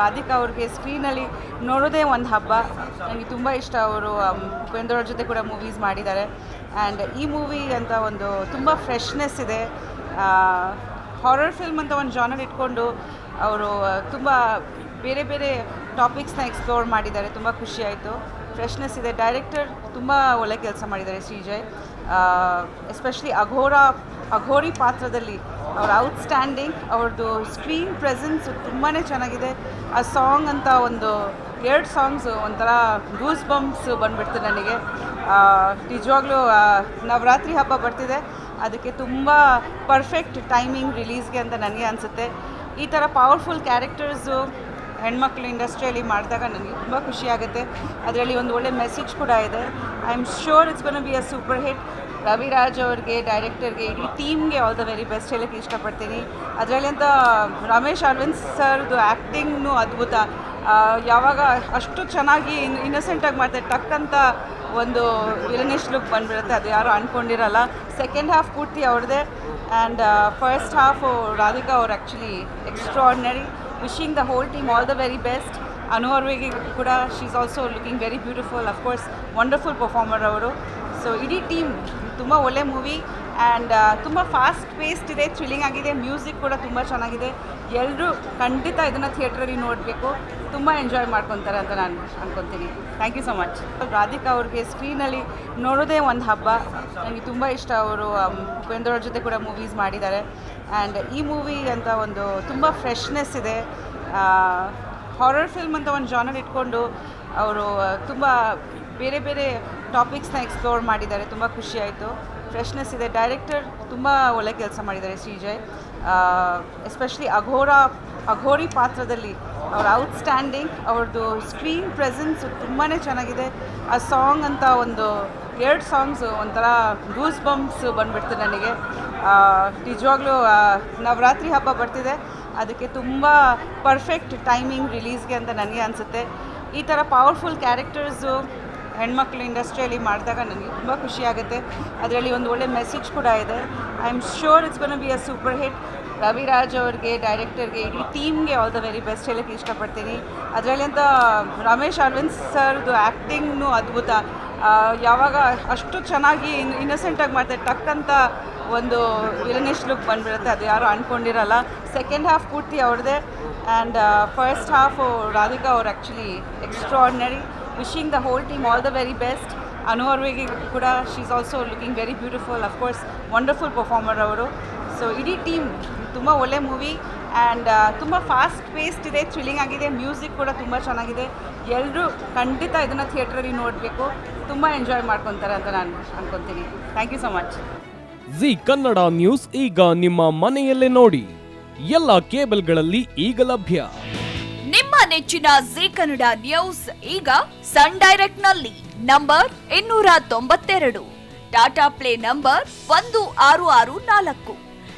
ರಾಧಿಕಾ ಅವ್ರಿಗೆ ಸ್ಕ್ರೀನಲ್ಲಿ ನೋಡೋದೇ ಒಂದು ಹಬ್ಬ. ನನಗೆ ತುಂಬ ಇಷ್ಟ ಅವರು ಅವ್ರ ಜೊತೆ ಕೂಡ ಮೂವೀಸ್ ಮಾಡಿದ್ದಾರೆ. ಆ್ಯಂಡ್ ಈ ಮೂವಿ ಅಂತ ಒಂದು ತುಂಬ ಫ್ರೆಶ್ನೆಸ್ ಇದೆ. ಹಾರರ್ ಫಿಲ್ಮ್ ಅಂತ ಒಂದು ಜಾನರ್ ಇಟ್ಕೊಂಡು ಅವರು ತುಂಬ ಬೇರೆ ಬೇರೆ ಟಾಪಿಕ್ಸ್ನ ಎಕ್ಸ್ಪ್ಲೋರ್ ಮಾಡಿದ್ದಾರೆ. ತುಂಬ ಖುಷಿಯಾಯಿತು ಫ್ರೆಶ್ನೆಸ್ ಇದೆ. ಡೈರೆಕ್ಟರ್ ತುಂಬ ಒಳ್ಳೆ ಕೆಲಸ ಮಾಡಿದ್ದಾರೆ ಶ್ರೀಜಯ್. ಎಸ್ಪೆಷಲಿ ಅಘೋರ ಅಘೋರಿ ಪಾತ್ರದಲ್ಲಿ ಅವ್ರ ಔಟ್ಸ್ಟ್ಯಾಂಡಿಂಗ್ ಅವ್ರದ್ದು ಸ್ಕ್ರೀನ್ ಪ್ರೆಸೆನ್ಸ್ ತುಂಬಾ ಚೆನ್ನಾಗಿದೆ. ಆ ಸಾಂಗ್ ಅಂತ ಒಂದು ಎರಡು ಸಾಂಗ್ಸು ಒಂಥರ ಗೂಸ್ ಬಂಪ್ಸ್ ಬಂದುಬಿಡ್ತು ನನಗೆ. ನಿಜವಾಗ್ಲೂ ನವರಾತ್ರಿ ಹಬ್ಬ ಬರ್ತಿದೆ. ಅದಕ್ಕೆ ತುಂಬ ಪರ್ಫೆಕ್ಟ್ ಟೈಮಿಂಗ್ ರಿಲೀಸ್ಗೆ ಅಂತ ನನಗೆ ಅನಿಸುತ್ತೆ. ಈ ಥರ ಪವರ್ಫುಲ್ ಕ್ಯಾರೆಕ್ಟರ್ಸು ಹೆಣ್ಮಕ್ಳು ಇಂಡಸ್ಟ್ರಿಯಲ್ಲಿ ಮಾಡಿದಾಗ ನನಗೆ ತುಂಬ ಖುಷಿ ಆಗುತ್ತೆ. ಅದರಲ್ಲಿ ಒಂದು ಒಳ್ಳೆ ಮೆಸೇಜ್ ಕೂಡ ಇದೆ. I am sure it's bound be a super hit Raviraj ಅವ್ರಿಗೆ ಡೈರೆಕ್ಟರ್ಗೆ ಇಡೀ ಟೀಮ್ಗೆ ಆಲ್ ದ ವೆರಿ ಬೆಸ್ಟ್ ಹೇಳೋಕ್ಕೆ ಇಷ್ಟಪಡ್ತೀನಿ. ಅದರಲ್ಲಿ ಅಂತ ರಮೇಶ್ ಅರವಿಂದ್ ಸರ್ದು ಆ್ಯಕ್ಟಿಂಗ್ನು ಅದ್ಭುತ. ಯಾವಾಗ ಅಷ್ಟು ಚೆನ್ನಾಗಿ ಇನ್ ಇನ್ನಸೆಂಟಾಗಿ ಮಾಡ್ತಾರೆ ಟಕ್ ಅಂತ ಒಂದು ವಿಲನಿಶ್ ಲುಕ್ ಬಂದ್ಬಿಡುತ್ತೆ. ಅದು ಯಾರು ಅಂದ್ಕೊಂಡಿರಲ್ಲ ಸೆಕೆಂಡ್ ಹಾಫ್ ಪೂರ್ತಿ ಅವ್ರದ್ದೇ. ಆ್ಯಂಡ್ ಫಸ್ಟ್ ಹಾಫು ರಾಧಿಕಾ ಅವ್ರು actually extraordinary wishing the whole team all the very best Anu ಅವ್ರಿಗೆ ಕೂಡ she is also looking very beautiful of course wonderful performer ಅವರು ಸೊ ಇಡೀ ಟೀಮ್ ತುಂಬ ಒಳ್ಳೆ ಮೂವಿ ಆ್ಯಂಡ್ ತುಂಬ ಫಾಸ್ಟ್ ಪೇಸ್ಡ್ ಇದೆ ಥ್ರಿಲ್ಲಿಂಗ್ ಆಗಿದೆ ಮ್ಯೂಸಿಕ್ ಕೂಡ ತುಂಬ ಚೆನ್ನಾಗಿದೆ ಎಲ್ಲರೂ ಖಂಡಿತ ಇದನ್ನು ಥಿಯೇಟ್ರಲ್ಲಿ ನೋಡಬೇಕು ತುಂಬ ಎಂಜಾಯ್ ಮಾಡ್ಕೊತಾರೆ ಅಂತ ನಾನು ಅನ್ಕೊತೀನಿ. Thank you so much Radhika ಅವ್ರಿಗೆ ಸ್ಕ್ರೀನಲ್ಲಿ ನೋಡೋದೇ ಒಂದು ಹಬ್ಬ. ನನಗೆ ತುಂಬ ಇಷ್ಟ ಅವರು ಉಪೇಂದ್ರ ಜೊತೆ ಕೂಡ ಮೂವೀಸ್ ಮಾಡಿದ್ದಾರೆ. ಆ್ಯಂಡ್ ಈ ಮೂವಿ ಅಂತ ಒಂದು ತುಂಬ ಫ್ರೆಶ್ನೆಸ್ ಇದೆ. ಹಾರರ್ ಫಿಲ್ಮ್ ಅಂತ ಒಂದು ಜಾನರ್ ಇಟ್ಕೊಂಡು ಅವರು ತುಂಬ ಬೇರೆ ಬೇರೆ ಟಾಪಿಕ್ಸ್ನ ಎಕ್ಸ್ಪ್ಲೋರ್ ಮಾಡಿದ್ದಾರೆ. ತುಂಬ ಖುಷಿಯಾಯಿತು ಫ್ರೆಶ್ನೆಸ್ ಇದೆ. ಡೈರೆಕ್ಟರ್ ತುಂಬ ಒಳ್ಳೆ ಕೆಲಸ ಮಾಡಿದ್ದಾರೆ ಶ್ರೀಜಯ್. ಎಸ್ಪೆಷಲಿ ಅಘೋರ ಅಘೋರಿ ಪಾತ್ರದಲ್ಲಿ ಅವ್ರ ಔಟ್ಸ್ಟ್ಯಾಂಡಿಂಗ್ ಅವ್ರದ್ದು ಸ್ಕ್ರೀನ್ ಪ್ರೆಸೆನ್ಸ್ ತುಂಬಾ ಚೆನ್ನಾಗಿದೆ. ಆ ಸಾಂಗ್ ಅಂತ ಒಂದು, ಎರಡು ಸಾಂಗ್ಸು ಒಂಥರ ಗೂಸ್ ಬಂಪ್ಸ್ ಬಂದುಬಿಡ್ತು ನನಗೆ. ನಿಜವಾಗ್ಲೂ ನವರಾತ್ರಿ ಹಬ್ಬ ಬರ್ತಿದೆ. ಅದಕ್ಕೆ ತುಂಬ ಪರ್ಫೆಕ್ಟ್ ಟೈಮಿಂಗ್ ರಿಲೀಸ್ಗೆ ಅಂತ ನನಗೆ ಅನಿಸುತ್ತೆ. ಈ ಥರ ಪವರ್ಫುಲ್ ಕ್ಯಾರೆಕ್ಟರ್ಸು ಹೆಣ್ಮಕ್ಳು ಇಂಡಸ್ಟ್ರಿಯಲ್ಲಿ ಮಾಡಿದಾಗ ನನಗೆ ತುಂಬ ಖುಷಿಯಾಗುತ್ತೆ ಅದರಲ್ಲಿ ಒಂದು ಒಳ್ಳೆ ಮೆಸೇಜ್ ಕೂಡ ಇದೆ. I am sure it's gonna be a super hit Raviraj ಅವ್ರಿಗೆ ಡೈರೆಕ್ಟರ್ಗೆ ಇಡೀ ಟೀಮ್ಗೆ ಆಲ್ ದ ವೆರಿ ಬೆಸ್ಟ್ ಹೇಳೋಕ್ಕೆ ಇಷ್ಟಪಡ್ತೀನಿ. ಅದರಲ್ಲಿ ಅಂತ ರಮೇಶ್ ಅರವಿಂದ್ ಸರ್ದು ಆ್ಯಕ್ಟಿಂಗ್ನು ಅದ್ಭುತ. ಯಾವಾಗ ಅಷ್ಟು ಚೆನ್ನಾಗಿ ಇನ್ ಇನ್ನಸೆಂಟಾಗಿ ಮಾಡ್ತಾರೆ ಟಕ್ ಅಂತ ಒಂದು ವಿಲನಿಶ್ ಲುಕ್ ಬಂದ್ಬಿಡುತ್ತೆ, ಅದು ಯಾರು ಅಂದ್ಕೊಂಡಿರಲ್ಲ ಸೆಕೆಂಡ್ ಹಾಫ್ ಪೂರ್ತಿ ಅವ್ರದ್ದೇ. ಆ್ಯಂಡ್ ಫಸ್ಟ್ ಹಾಫು ರಾಧಿಕಾ ಅವ್ರು actually extraordinary wishing the whole team all the very best Anu ಅವ್ರಿಗೆ ಕೂಡ she is also looking very beautiful of course wonderful performer ಅವರು. ಸೊ ಇಡೀ ಟೀಮ್ ತುಂಬ ಒಳ್ಳೆ ಮೂವಿ ಆ್ಯಂಡ್ ತುಂಬ ಫಾಸ್ಟ್ ಪೇಸ್ಡ್ ಇದೆ ಥ್ರಿಲ್ಲಿಂಗ್ ಆಗಿದೆ ಮ್ಯೂಸಿಕ್ ಕೂಡ ತುಂಬ ಚೆನ್ನಾಗಿದೆ. ಎಲ್ಲರೂ ಖಂಡಿತ ಇದನ್ನು ಥಿಯೇಟ್ರಲ್ಲಿ ನೋಡಬೇಕು. ತುಂಬ ಎಂಜಾಯ್ ಮಾಡ್ಕೊತಾರೆ ಅಂತ ನಾನು ಅನ್ಕೊತೀನಿ. Thank you so much Zee Kannada news ಈಗ ನಿಮ್ಮ ಮನೆಯಲ್ಲೇ ನೋಡಿ. ಎಲ್ಲ ಕೇಬಲ್ಗಳಲ್ಲಿ ಈಗ ಲಭ್ಯ. ನಿಮ್ಮ ನೆಚ್ಚಿನ ಜಿ ಕನ್ನಡ ನ್ಯೂಸ್ ಈಗ ಸನ್ ಡೈರೆಕ್ಟ್ನಲ್ಲಿ ನಂಬರ್ ಇನ್ನೂರ ತೊಂಬತ್ತೆರಡು. ಟಾಟಾ ಪ್ಲೇ ನಂಬರ್ ಒಂದು ಆರು ಆರು ನಾಲ್ಕು.